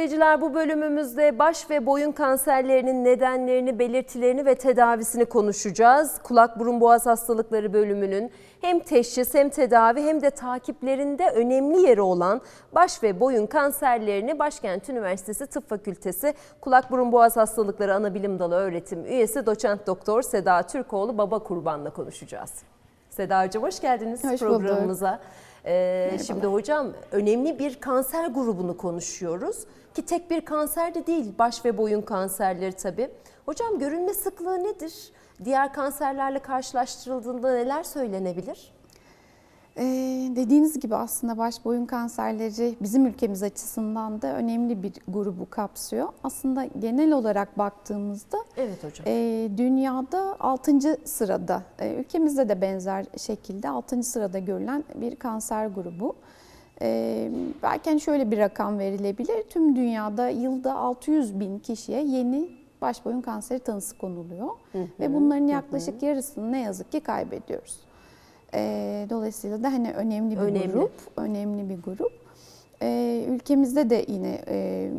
İzleyiciler bu bölümümüzde baş ve boyun kanserlerinin nedenlerini, belirtilerini ve tedavisini konuşacağız. Kulak burun boğaz hastalıkları bölümünün hem teşhis hem tedavi hem de takiplerinde önemli yeri olan baş ve boyun kanserlerini Başkent Üniversitesi Tıp Fakültesi Kulak burun boğaz hastalıkları anabilim dalı öğretim üyesi doçent doktor Seda Türkoğlu Baba Kurban'la konuşacağız. Seda Hocam hoş geldiniz Hoş bulduk. programımıza. Ee, şimdi hocam önemli bir kanser grubunu konuşuyoruz ki tek bir kanser de değil baş ve boyun kanserleri tabii. Hocam görünme sıklığı nedir? Diğer kanserlerle karşılaştırıldığında neler söylenebilir? Ee, dediğiniz gibi aslında baş boyun kanserleri bizim ülkemiz açısından da önemli bir grubu kapsıyor. Aslında genel olarak baktığımızda Evet hocam. e, dünyada 6. sırada, e, ülkemizde de benzer şekilde 6. sırada görülen bir kanser grubu. E, belki hani şöyle bir rakam verilebilir. Tüm dünyada yılda 600 bin kişiye yeni baş boyun kanseri tanısı konuluyor. Ve bunların yaklaşık yarısını ne yazık ki kaybediyoruz. E, dolayısıyla da hani önemli bir Önemli. grup, önemli bir grup. E, ülkemizde de yine e,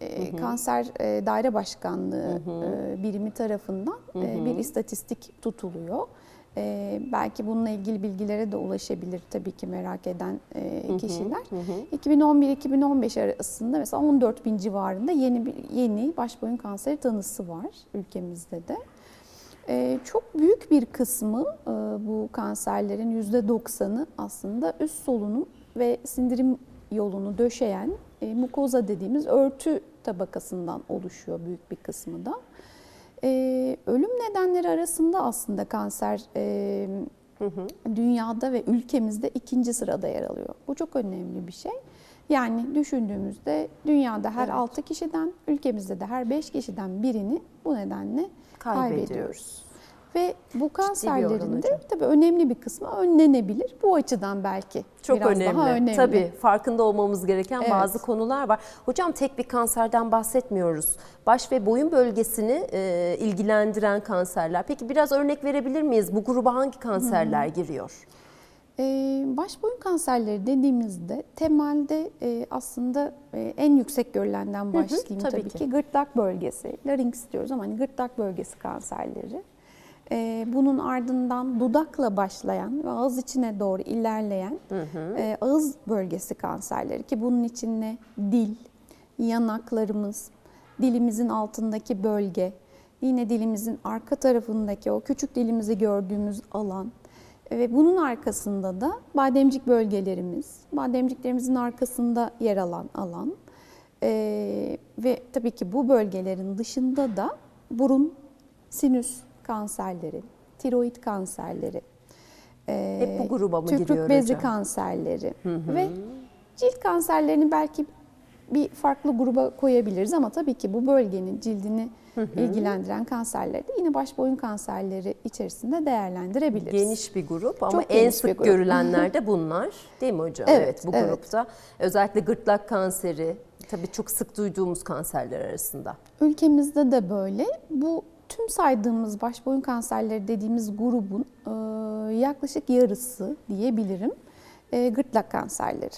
e, kanser e, daire başkanlığı e, birimi tarafından e, bir istatistik tutuluyor. E, belki bununla ilgili bilgilere de ulaşabilir tabii ki merak eden e, kişiler. 2011-2015 arasında mesela 14 bin civarında yeni yeni baş boyun kanseri tanısı var ülkemizde de. Ee, çok büyük bir kısmı e, bu kanserlerin %90'ı aslında üst solunum ve sindirim yolunu döşeyen e, mukoza dediğimiz örtü tabakasından oluşuyor büyük bir kısmı da. Ee, ölüm nedenleri arasında aslında kanser e, dünyada ve ülkemizde ikinci sırada yer alıyor. Bu çok önemli bir şey. Yani düşündüğümüzde dünyada her Evet. 6 kişiden, ülkemizde de her 5 kişiden birini bu nedenle Kaybediyoruz. kaybediyoruz. Ve bu oran kanserlerin de hocam. tabii önemli bir kısmı önlenebilir. Bu açıdan belki Çok biraz önemli. daha önemli. Tabii farkında olmamız gereken Evet. bazı konular var. Hocam tek bir kanserden bahsetmiyoruz. Baş ve boyun bölgesini e, ilgilendiren kanserler. Peki biraz örnek verebilir miyiz? Bu gruba hangi kanserler giriyor? Ee, baş boyun kanserleri dediğimizde temelde e, aslında e, en yüksek görülenden başlayayım tabii tabii, ki. ki. Gırtlak bölgesi, larynx diyoruz ama hani gırtlak bölgesi kanserleri. Ee, bunun ardından dudakla başlayan ve ağız içine doğru ilerleyen e, ağız bölgesi kanserleri ki bunun içinde dil, yanaklarımız, dilimizin altındaki bölge, yine dilimizin arka tarafındaki o küçük dilimizi gördüğümüz alan, ve bunun arkasında da bademcik bölgelerimiz, bademciklerimizin arkasında yer alan alan Ee, ve tabii ki bu bölgelerin dışında da burun, sinüs kanserleri, tiroid kanserleri, Hep bu gruba mı giriyor tükürük bezi hocam? kanserleri ve cilt kanserlerini belki bir farklı gruba koyabiliriz ama tabii ki bu bölgenin cildini ilgilendiren kanserleri de yine baş boyun kanserleri içerisinde değerlendirebiliriz. Geniş bir grup ama Çok en sık grup. görülenler de bunlar. Değil mi hocam? Evet, bu evet. grupta. Özellikle gırtlak kanseri tabii çok sık duyduğumuz kanserler arasında. Ülkemizde de böyle. Bu tüm saydığımız baş boyun kanserleri dediğimiz grubun e, yaklaşık yarısı diyebilirim e, gırtlak kanserleri.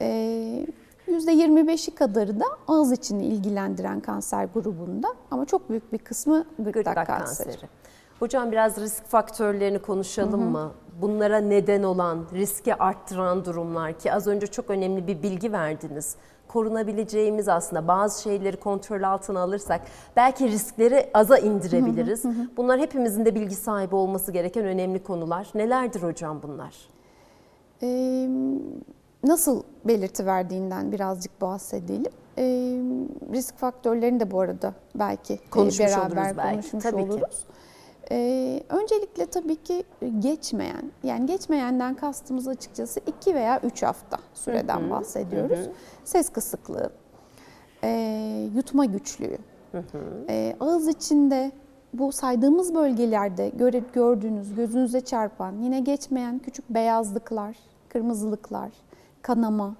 E, %25'i kadarı da ağız içini ilgilendiren kanser grubunda ama çok büyük bir kısmı gırtlak, Gırtlak kanseri. kanseri. Hocam biraz risk faktörlerini konuşalım mı? Bunlara neden olan, riski arttıran durumlar ki az önce çok önemli bir bilgi verdiniz. Korunabileceğimiz aslında bazı şeyleri kontrol altına alırsak belki riskleri aza indirebiliriz. Bunlar hepimizin de bilgi sahibi olması gereken önemli konular. Nelerdir hocam bunlar? E, nasıl belirti verdiğinden birazcık bahsedelim. E, risk faktörlerini de bu arada belki Konuşmuş beraber oluruz belki, konuşmuş tabii ki. Oluruz. E, öncelikle tabii ki geçmeyen, yani geçmeyenden kastımız açıkçası 2 veya 3 hafta süreden bahsediyoruz. Ses kısıklığı, e, yutma güçlüğü, e, ağız içinde bu saydığımız bölgelerde göre, gördüğünüz, gözünüze çarpan, yine geçmeyen küçük beyazlıklar, kırmızılıklar, kanama,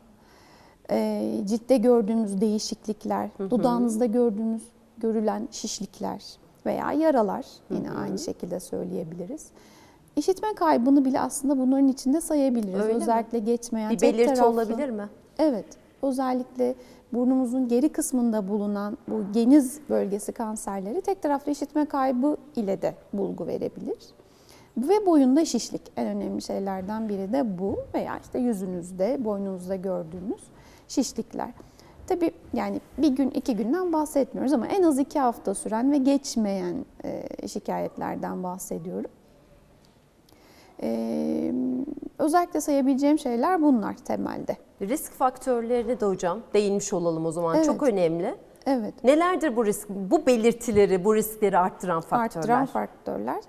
e, ciltte gördüğümüz değişiklikler, dudağınızda gördüğümüz, görülen şişlikler veya yaralar yine aynı şekilde söyleyebiliriz. İşitme kaybını bile aslında bunların içinde sayabiliriz. Öyle mi? Özellikle geçmeyen Bir tek belirti taraflı- olabilir mi? Evet. Özellikle burnumuzun geri kısmında bulunan bu geniz bölgesi kanserleri tek taraflı işitme kaybı ile de bulgu verebilir. Ve boyunda şişlik en önemli şeylerden biri de bu veya işte yüzünüzde, boynunuzda gördüğünüz şişlikler. Tabii yani bir gün iki günden bahsetmiyoruz ama en az iki hafta süren ve geçmeyen e, şikayetlerden bahsediyorum. E, özellikle sayabileceğim şeyler bunlar temelde. Risk faktörlerine de hocam değinmiş olalım o zaman. Evet. Çok önemli. Evet. Nelerdir bu risk, bu belirtileri, bu riskleri arttıran faktörler? Arttıran faktörler.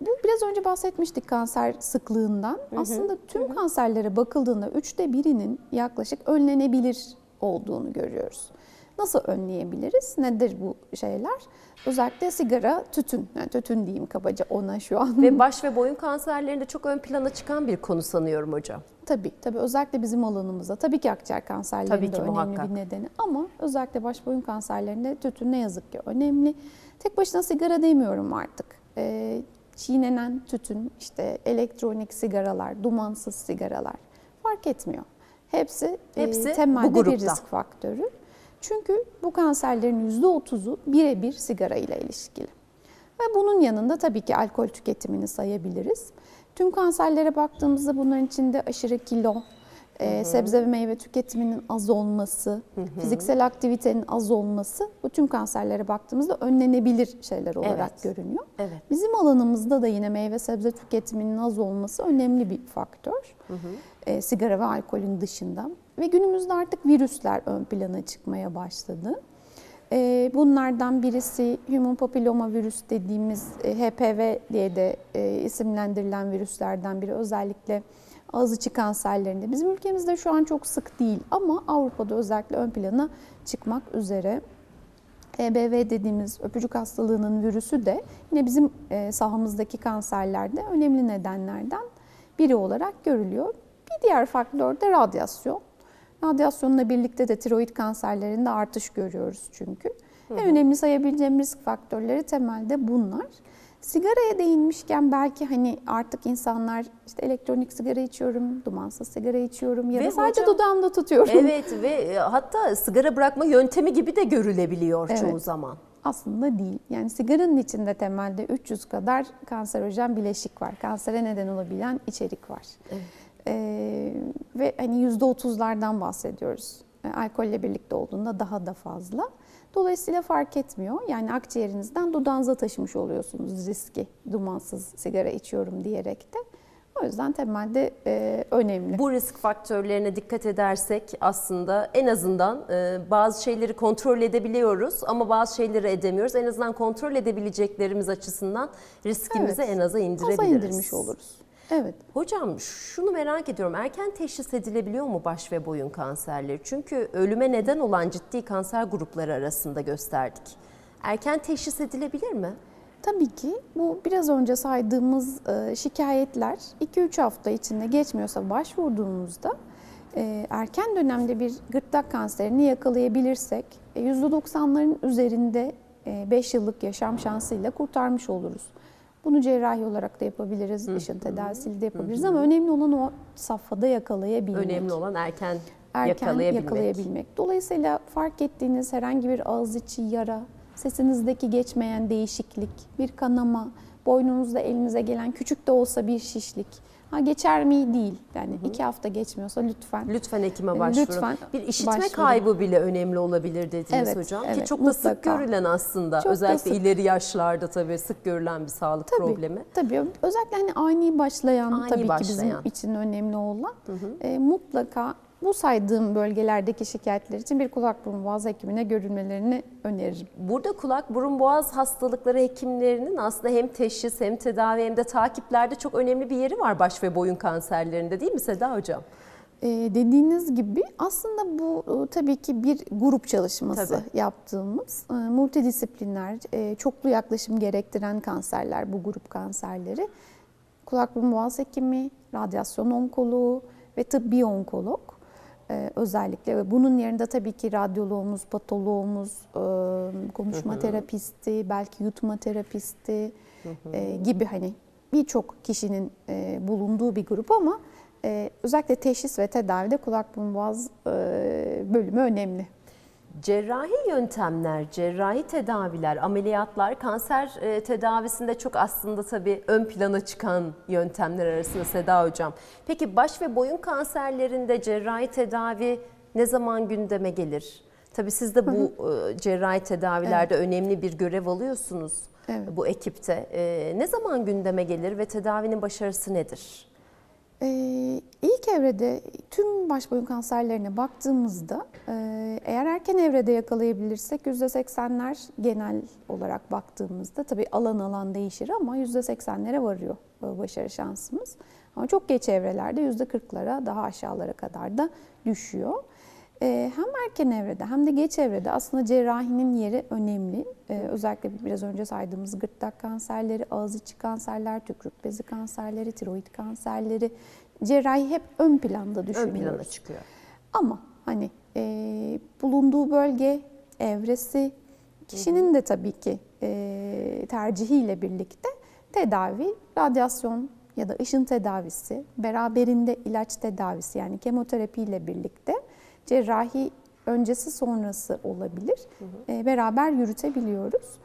Bu biraz önce bahsetmiştik kanser sıklığından. Aslında tüm kanserlere bakıldığında üçte birinin yaklaşık önlenebilir olduğunu görüyoruz. Nasıl önleyebiliriz? Nedir bu şeyler? Özellikle sigara, tütün. Yani tütün diyeyim kabaca ona şu an. Ve baş ve boyun kanserlerinde çok ön plana çıkan bir konu sanıyorum hocam. Tabii, tabii özellikle bizim alanımızda. Tabii ki akciğer kanserlerinde Tabii ki, önemli muhakkak. bir nedeni ama özellikle baş boyun kanserlerinde tütün ne yazık ki önemli. Tek başına sigara demiyorum artık. Ee, çiğnenen tütün, işte elektronik sigaralar, dumansız sigaralar fark etmiyor. Hepsi, e, Hepsi bu temelde bir risk faktörü. Çünkü bu kanserlerin %30'u birebir sigara ile ilişkili. Ve bunun yanında tabii ki alkol tüketimini sayabiliriz. Tüm kanserlere baktığımızda bunların içinde aşırı kilo, e, sebze ve meyve tüketiminin az olması, fiziksel aktivitenin az olması bu tüm kanserlere baktığımızda önlenebilir şeyler olarak Evet. görünüyor. Evet. Bizim alanımızda da yine meyve sebze tüketiminin az olması önemli bir faktör. E, sigara ve alkolün dışında. Ve günümüzde artık virüsler ön plana çıkmaya başladı. E, bunlardan birisi human papilloma virüs dediğimiz e, HPV diye de e, isimlendirilen virüslerden biri. Özellikle ağız içi kanserlerinde. Bizim ülkemizde şu an çok sık değil ama Avrupa'da özellikle ön plana çıkmak üzere. EBV dediğimiz öpücük hastalığının virüsü de yine bizim e, sahamızdaki kanserlerde önemli nedenlerden biri olarak görülüyor. Bir diğer faktör de radyasyon. Radyasyonla birlikte de tiroid kanserlerinde artış görüyoruz çünkü. En önemli sayabileceğim risk faktörleri temelde bunlar. Sigaraya değinmişken belki hani artık insanlar işte elektronik sigara içiyorum, dumansız sigara içiyorum ya Ve da sadece hocam- dudağımda tutuyorum. Evet ve e, hatta sigara bırakma yöntemi gibi de görülebiliyor çoğu Evet. zaman. Aslında değil. Yani sigaranın içinde temelde 300 kadar kanserojen bileşik var. Kansere neden olabilen içerik var. Ee, ve hani %30'lardan bahsediyoruz. E, alkolle birlikte olduğunda daha da fazla. Dolayısıyla fark etmiyor. Yani akciğerinizden dudağınıza taşımış oluyorsunuz riski. Dumansız sigara içiyorum diyerek de. O yüzden temelde e, önemli. Bu risk faktörlerine dikkat edersek aslında en azından e, bazı şeyleri kontrol edebiliyoruz ama bazı şeyleri edemiyoruz. En azından kontrol edebileceklerimiz açısından riskimizi Evet. en aza Aza indirebiliriz. indirmiş oluruz. Evet. Hocam şunu merak ediyorum. Erken teşhis edilebiliyor mu baş ve boyun kanserleri? Çünkü ölüme neden olan ciddi kanser grupları arasında gösterdik. Erken teşhis edilebilir mi? Tabii ki bu biraz önce saydığımız e, şikayetler 2-3 hafta içinde geçmiyorsa başvurduğumuzda e, erken dönemde bir gırtlak kanserini yakalayabilirsek e, %90'ların üzerinde 5 yıllık yaşam şansıyla kurtarmış oluruz. Bunu cerrahi olarak da yapabiliriz, ışın tedavisiyle de yapabiliriz ama önemli olan o safhada yakalayabilmek Önemli olan erken, erken yakalayabilmek. yakalayabilmek. Dolayısıyla fark ettiğiniz herhangi bir ağız içi yara, sesinizdeki geçmeyen değişiklik, bir kanama, boynunuzda elinize gelen küçük de olsa bir şişlik. Ha geçer mi değil. Yani iki hafta geçmiyorsa lütfen. Lütfen hekime başvurun. lütfen bir işitme başvurun. kaybı bile önemli olabilir dediniz Evet, hocam. Ki evet, çok da sık mutlaka. görülen aslında. Çok Özellikle sık. ileri yaşlarda tabii sık görülen bir sağlık Tabii, problemi. Tabii. Özellikle hani ani başlayan Ani tabii ki başlayan. bizim için önemli olan e, mutlaka bu saydığım bölgelerdeki şikayetler için bir kulak burun boğaz hekimine görülmelerini öneririm. Burada kulak burun boğaz hastalıkları hekimlerinin aslında hem teşhis hem tedavi hem de takiplerde çok önemli bir yeri var baş ve boyun kanserlerinde değil mi Seda hocam? Ee, dediğiniz gibi aslında bu e, tabii ki bir grup çalışması Tabii. yaptığımız e, multidisipliner, e, çoklu yaklaşım gerektiren kanserler bu grup kanserleri. Kulak burun boğaz hekimi, radyasyon onkoloğu ve tıbbi onkolog e, özellikle ve bunun yerinde tabii ki radyoloğumuz, patoloğumuz, e, konuşma terapisti, belki yutma terapisti e, gibi hani birçok kişinin e, bulunduğu bir grup ama e, özellikle teşhis ve tedavide kulak burun boğaz e, bölümü önemli. Cerrahi yöntemler, cerrahi tedaviler, ameliyatlar kanser e, tedavisinde çok aslında tabii ön plana çıkan yöntemler arasında Seda Hocam. Peki baş ve boyun kanserlerinde cerrahi tedavi ne zaman gündeme gelir? Tabii siz de bu e, cerrahi tedavilerde önemli bir görev alıyorsunuz Evet. bu ekipte. E, ne zaman gündeme gelir ve tedavinin başarısı nedir? Ee, ilk evrede tüm baş boyun kanserlerine baktığımızda e, eğer erken evrede yakalayabilirsek %80'ler genel olarak baktığımızda tabii alan alan değişir ama %80'lere varıyor e, başarı şansımız. Ama çok geç evrelerde %40'lara daha aşağılara kadar da düşüyor. Ee, hem erken evrede hem de geç evrede aslında cerrahinin yeri önemli. Ee, özellikle biraz önce saydığımız gırtlak kanserleri, ağız içi kanserler, tükürük bezi kanserleri, tiroid kanserleri cerrahi hep ön planda Ön düşünüyoruz. plana çıkıyor. Ama hani e, bulunduğu bölge, evresi, kişinin de tabii ki e, tercihiyle birlikte tedavi, radyasyon ya da ışın tedavisi, beraberinde ilaç tedavisi yani kemoterapi ile birlikte cerrahi öncesi sonrası olabilir. E, beraber yürütebiliyoruz.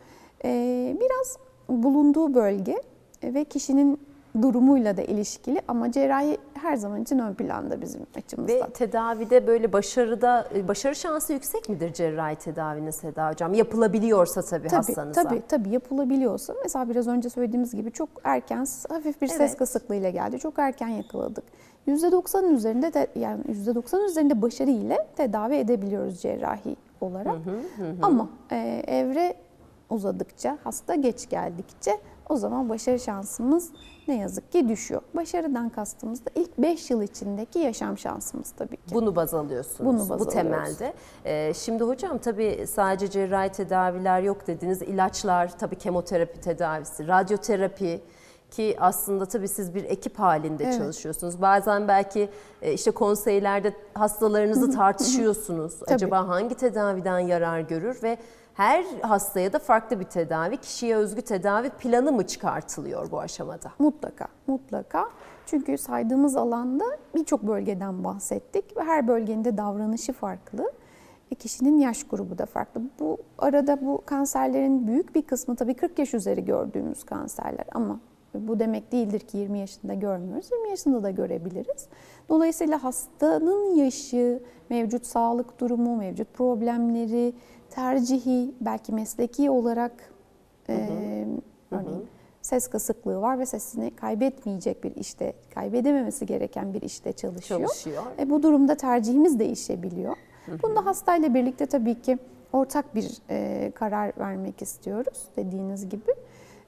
E, biraz bulunduğu bölge ve kişinin durumuyla da ilişkili ama cerrahi her zaman için ön planda bizim açımızdan. Ve tedavide böyle başarıda e, başarı şansı yüksek midir cerrahi tedavinin Seda Hocam? Yapılabiliyorsa tabii, Tabii, hastanıza. tabii, tabii yapılabiliyorsa mesela biraz önce söylediğimiz gibi çok erken hafif bir ses Evet. kısıklığıyla geldi. Çok erken yakaladık. %90'ın üzerinde de yani %90'ın üzerinde başarı ile tedavi edebiliyoruz cerrahi olarak. Ama e, evre uzadıkça, hasta geç geldikçe o zaman başarı şansımız ne yazık ki düşüyor. Başarıdan kastımız da ilk 5 yıl içindeki yaşam şansımız tabii ki. Bunu baz alıyorsunuz. Bunu baz bu temelde. Ee, şimdi hocam tabii sadece cerrahi tedaviler yok dediniz. İlaçlar, tabii kemoterapi tedavisi, radyoterapi ki aslında tabii siz bir ekip halinde Evet. çalışıyorsunuz. Bazen belki e, işte konseylerde hastalarınızı tartışıyorsunuz. Acaba hangi tedaviden yarar görür ve her hastaya da farklı bir tedavi, kişiye özgü tedavi planı mı çıkartılıyor bu aşamada? Mutlaka, mutlaka. Çünkü saydığımız alanda birçok bölgeden bahsettik ve her bölgenin de davranışı farklı. E kişinin yaş grubu da farklı. Bu arada bu kanserlerin büyük bir kısmı tabii 40 yaş üzeri gördüğümüz kanserler ama bu demek değildir ki 20 yaşında görmüyoruz. 20 yaşında da görebiliriz. Dolayısıyla hastanın yaşı, mevcut sağlık durumu, mevcut problemleri, tercihi, belki mesleki olarak e, örneğin ses kısıklığı var ve sesini kaybetmeyecek bir işte, kaybedememesi gereken bir işte çalışıyor. Çalışıyor. E, bu durumda tercihimiz değişebiliyor. Bunda hastayla birlikte tabii ki ortak bir e, karar vermek istiyoruz dediğiniz gibi.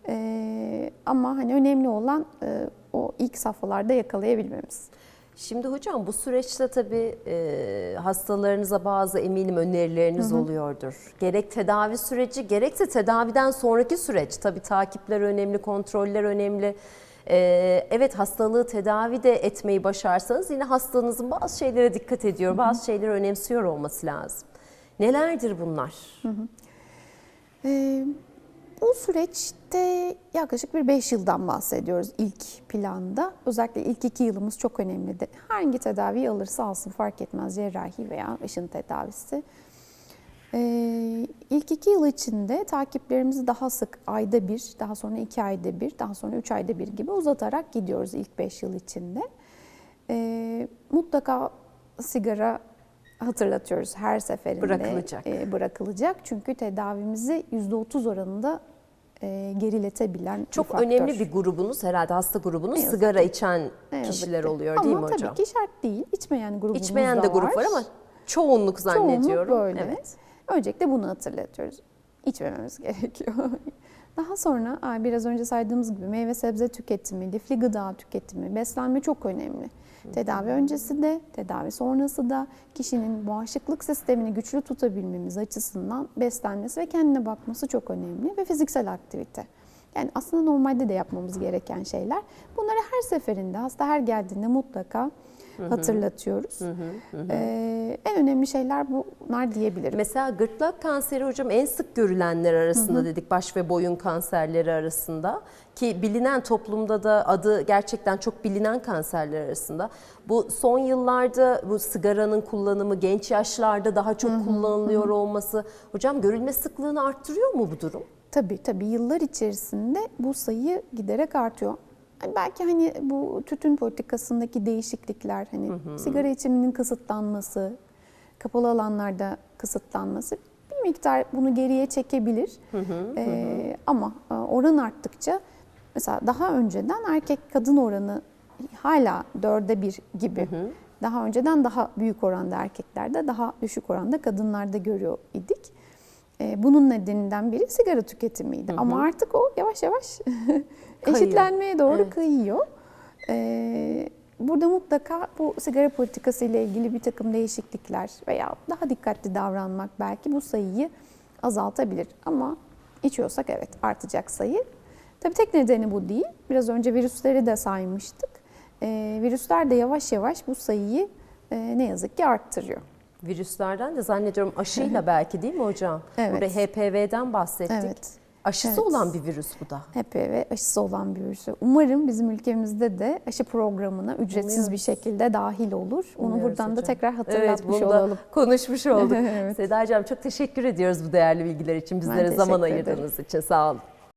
E, ama hani önemli olan e, o ilk safhalarda yakalayabilmemiz. Şimdi hocam bu süreçte tabii e, hastalarınıza bazı eminim önerileriniz oluyordur. Gerek tedavi süreci gerekse tedaviden sonraki süreç. Tabii takipler önemli, kontroller önemli. E, evet hastalığı tedavi de etmeyi başarsanız yine hastanızın bazı şeylere dikkat ediyor, bazı şeyleri önemsiyor olması lazım. Nelerdir bunlar? Ee, bu süreçte yaklaşık bir 5 yıldan bahsediyoruz ilk planda. Özellikle ilk 2 yılımız çok önemli. Hangi tedaviyi alırsa alsın fark etmez cerrahi veya ışın tedavisi. Ee, ilk 2 yıl içinde takiplerimizi daha sık ayda bir, daha sonra 2 ayda bir, daha sonra 3 ayda bir gibi uzatarak gidiyoruz ilk 5 yıl içinde. Ee, mutlaka sigara hatırlatıyoruz her seferinde. Bırakılacak. e, bırakılacak. Çünkü tedavimizi %30 oranında e, geriletebilen bir Çok faktör. önemli bir grubunuz herhalde hasta grubunuz Ne sigara içen Ne kişiler ki. oluyor ama değil mi hocam? tabii ki şart değil. İçmeyen grubumuz İçmeyen de grup var ama çoğunluk zannediyorum. Çoğunluk böyle. Evet. Öncelikle bunu hatırlatıyoruz. İçmememiz gerekiyor. Daha sonra biraz önce saydığımız gibi meyve sebze tüketimi, lifli gıda tüketimi, beslenme çok önemli. Tedavi öncesi de, tedavi sonrası da kişinin bağışıklık sistemini güçlü tutabilmemiz açısından beslenmesi ve kendine bakması çok önemli ve fiziksel aktivite. Yani aslında normalde de yapmamız gereken şeyler. Bunları her seferinde, hasta her geldiğinde mutlaka hatırlatıyoruz. Ee, en önemli şeyler bunlar diyebilirim. Mesela gırtlak kanseri hocam en sık görülenler arasında dedik baş ve boyun kanserleri arasında ki bilinen toplumda da adı gerçekten çok bilinen kanserler arasında. Bu son yıllarda bu sigaranın kullanımı genç yaşlarda daha çok kullanılıyor olması hocam görülme sıklığını arttırıyor mu bu durum? Tabii tabii yıllar içerisinde bu sayı giderek artıyor. Belki hani bu tütün politikasındaki değişiklikler, hani sigara içiminin kısıtlanması, kapalı alanlarda kısıtlanması bir miktar bunu geriye çekebilir. Ee, ama e, oran arttıkça mesela daha önceden erkek kadın oranı hala dörde bir gibi. Daha önceden daha büyük oranda erkeklerde, daha düşük oranda kadınlarda görüyor idik. Ee, Bunun nedeninden biri sigara tüketimiydi. Ama artık o yavaş yavaş eşitlenmeye doğru Evet. kayıyor. Ee, Burada mutlaka bu sigara politikası ile ilgili bir takım değişiklikler veya daha dikkatli davranmak belki bu sayıyı azaltabilir. Ama içiyorsak evet artacak sayı. Tabii tek nedeni bu değil. Biraz önce virüsleri de saymıştık. Ee, virüsler de yavaş yavaş bu sayıyı e, ne yazık ki arttırıyor. Virüslerden de zannediyorum aşıyla belki değil mi hocam? Evet. Burada HPV'den bahsettik. Evet. Aşısı Evet. olan bir virüs bu da. HPV aşısı olan bir virüs. Umarım bizim ülkemizde de aşı programına ücretsiz Umuyoruz. bir şekilde dahil olur. Onu Umuyoruz buradan da hocam. tekrar Evet, hatırlatmış da olalım. konuşmuş olduk. Evet. Seda Hocam çok teşekkür ediyoruz bu değerli bilgiler için. Bizlere zaman ederim. ayırdığınız için. Sağ olun.